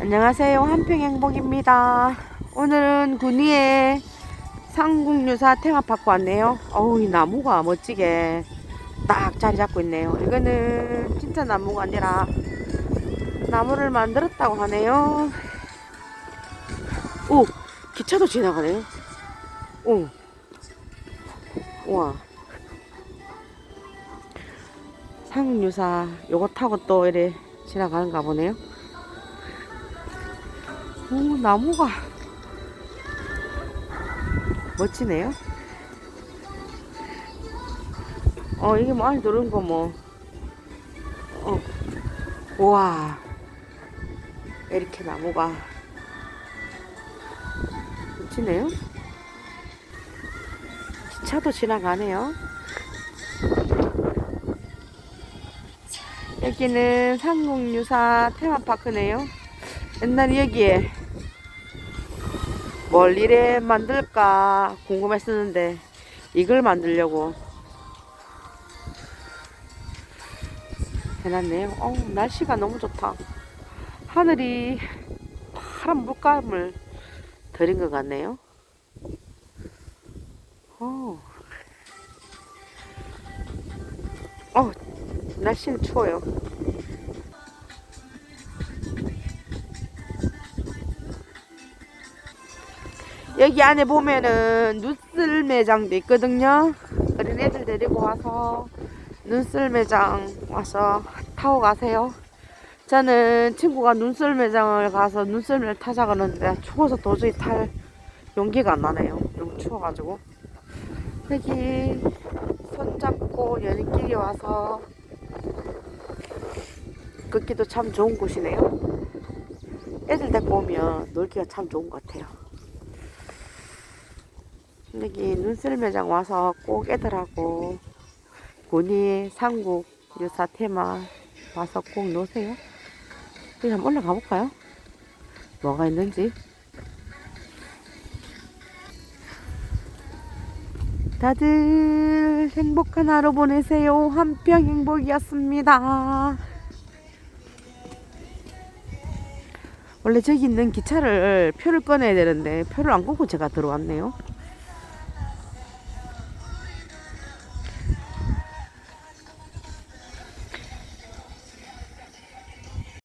안녕하세요. 한평행복입니다. 오늘은 군위에 상국유사 테마파크 왔네요. 어우, 이 나무가 멋지게 딱 자리 잡고 있네요. 이거는 진짜 나무가 아니라 나무를 만들었다고 하네요. 오, 기차도 지나가네요. 오, 우와. 상국유사 요거 타고 또 이래 지나가는가 보네요. 오, 나무가 멋지네요. 어, 이게 뭐 안에 들어온 거 뭐. 어, 우와. 이렇게 나무가 멋지네요. 기차도 지나가네요. 여기는 상국유사 테마파크네요. 옛날 여기에 뭘 이래 만들까 궁금했었는데 이걸 만들려고 해놨네요. 어 날씨가 너무 좋다. 하늘이 파란 물감을 들인 것 같네요. 어, 어 날씨는 추워요. 여기 안에 보면은 눈슬 매장도 있거든요. 어린 애들 데리고 와서 눈슬 매장 와서 타고 가세요. 저는 친구가 눈슬 매장을 가서 눈썰매를 타자 그러는데 추워서 도저히 탈 용기가 안 나네요. 너무 추워가지고. 여기 손잡고 연인끼리 와서 걷기도 참 좋은 곳이네요. 애들 데리고 오면 놀기가 참 좋은 것 같아요. 여기 눈썰 매장 와서 꼭 애들하고 군위, 삼국, 유사 테마 와서 꼭 노세요. 여기 한번 올라가 볼까요? 뭐가 있는지. 다들 행복한 하루 보내세요. 한평 행복이었습니다. 원래 저기 있는 기차를 표를 꺼내야 되는데 표를 안 끊고 제가 들어왔네요.